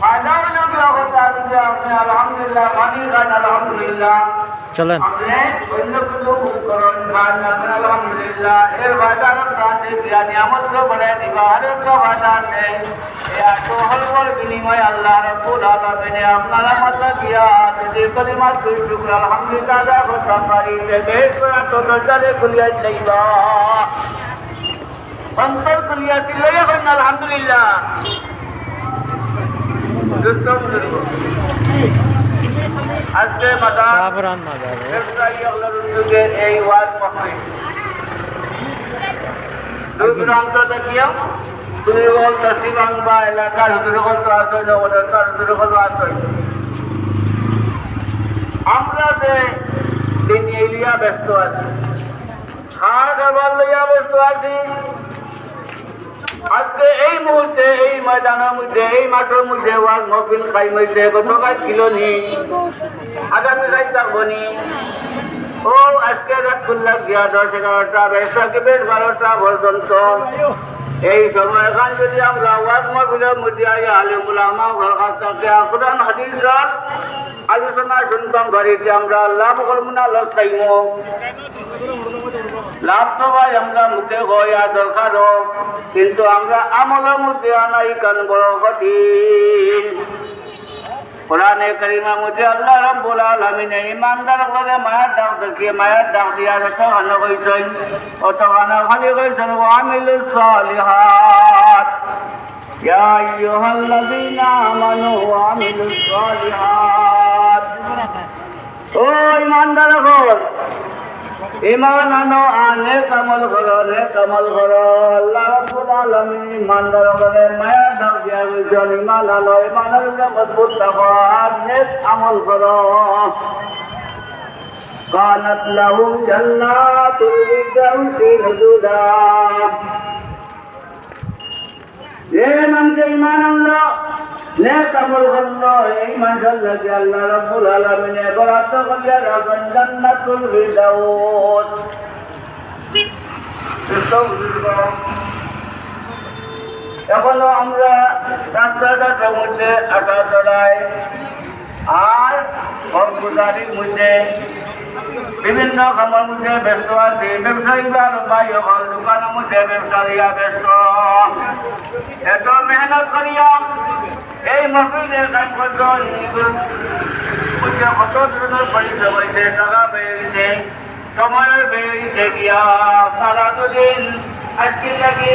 فائدہ نہ چلیں۔ না যাবে এই ওয়াজ মহফিল দূর দূরান্ত দেখিয়া দুর্বল চাষিবাং বা এলাকার দুর্গত আছে জগতের দুর্গত আছে আমরা যে দিন এলিয়া ব্যস্ত আছি খাওয়া খাবার লইয়া ব্যস্ত আছি আজকে এই মুহূর্তে এই ময়দানের মধ্যে, এই মাঠের মধ্যে ওয়াজ মহফিল খাই মধ্যে গতকাল ছিল নি আগামী রাত থাকব নি ও আজকে রাত খুললা গিয়া দশ এগারোটা বেশ বেশ বারোটা পর্যন্ত এই সময় খান যদি আমরা ওয়াজ মহফিলের মধ্যে ঘর কাছ কোরআন হাদিসর আলোচনা শুনতাম বাড়িতে, আমরা লাভ করব না লস খাইব লাভ তো ভাই আমরা মুখে গয়া দরকার কিন্তু আমরা আমলের মধ্যে আনাই কান বড় কঠিন কোরআনে করিমের মধ্যে আল্লাহ রাব্বুল আলামিন ইমানদার করে মায়ের ডাক দেখিয়ে মায়ের ডাক দিয়া যত গান কইছেন অত গান খালি কইছেন ওয়ামিলুস সালিহাত। ইয়া আইয়ুহাল্লাযীনা আমানু ওয়ামিলুস সালিহাত। ও ইমানদার হল ইমান আনো, আনে কামল করো, নে কামল করো, আল্লাহ আলামিন ইমানদার করে মায়া দাও দিয়া গেছেন ইমান আনো ইমানের মজবুত থাকো আর নেক আমল করো। কানাত লাহুম জান্নাতুল ফিরদাউসি নুজুলা যে মানুষ ইমান আনলো? নেক আমল করল। এই মানুষের লাগে আল্লাহ এখনও আমরা রাস্তাঘাটের মধ্যে আটা চড়াই আর কর্মচারীর মধ্যে, বিভিন্ন কামের মধ্যে ব্যস্ত আছি। ব্যবসায়ীরা ভাই হল দোকানের মধ্যে ব্যবসায়ীরা ব্যস্ত। এত মেহনত করিয়া এই মসজিদের কাজ করছেন। মধ্যে কত ধরনের পরিশ্রম হয়েছে, টাকা বেরিয়েছে সময়ের বেরিয়েছে গিয়া। সারা দুদিন আজকে লাগে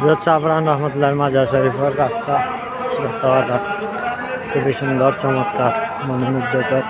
جو چابران رحمۃ اللہ ماجہ شریف اور دفتہ رفتہ تھا چمتکار ممنوع دے کر